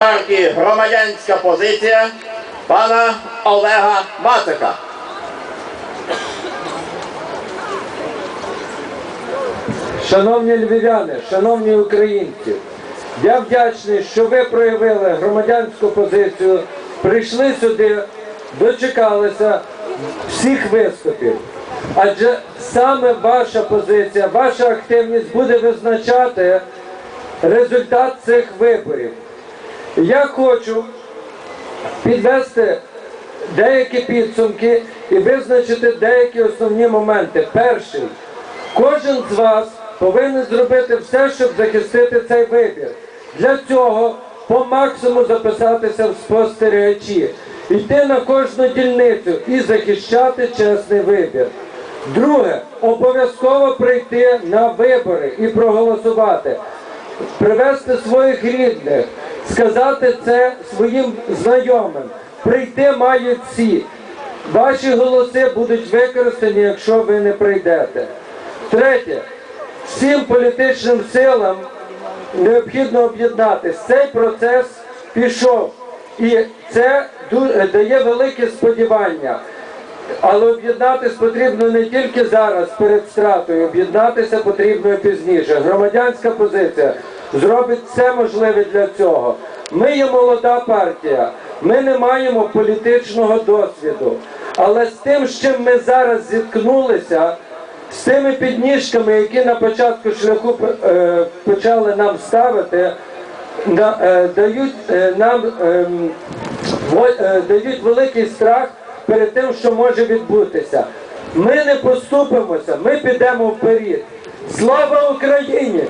партії громадянська позиція пана Олега Мацика. Шановні львів'яни, шановні українці, я вдячний, що ви проявили громадянську позицію, прийшли сюди, дочекалися всіх виступів. Адже саме ваша позиція, ваша активність буде визначати результат цих виборів. Я хочу підвести деякі підсумки і визначити деякі основні моменти. Перший. Кожен з вас повинен зробити все, щоб захистити цей вибір. Для цього по максимуму записатися в спостерігачі, йти на кожну дільницю і захищати чесний вибір. Друге, обов'язково прийти на вибори і проголосувати, привезти своїх рідних, сказати це своїм знайомим. Прийти мають всі. Ваші голоси будуть використані, якщо ви не прийдете. Третє, всім політичним силам необхідно об'єднатися. Цей процес пішов, і це дає велике сподівання. Але об'єднатися потрібно не тільки зараз перед стратою, об'єднатися потрібно пізніше. Громадянська позиція зробить все можливе для цього. Ми є молода партія, ми не маємо політичного досвіду. Але з тим, з чим ми зараз зіткнулися, з тими підніжками, які на початку шляху е, почали нам ставити, е, дають е, нам ем, дають великий страх перед тим, що може відбутися. Ми не поступимося, ми підемо вперед. Слава Україні!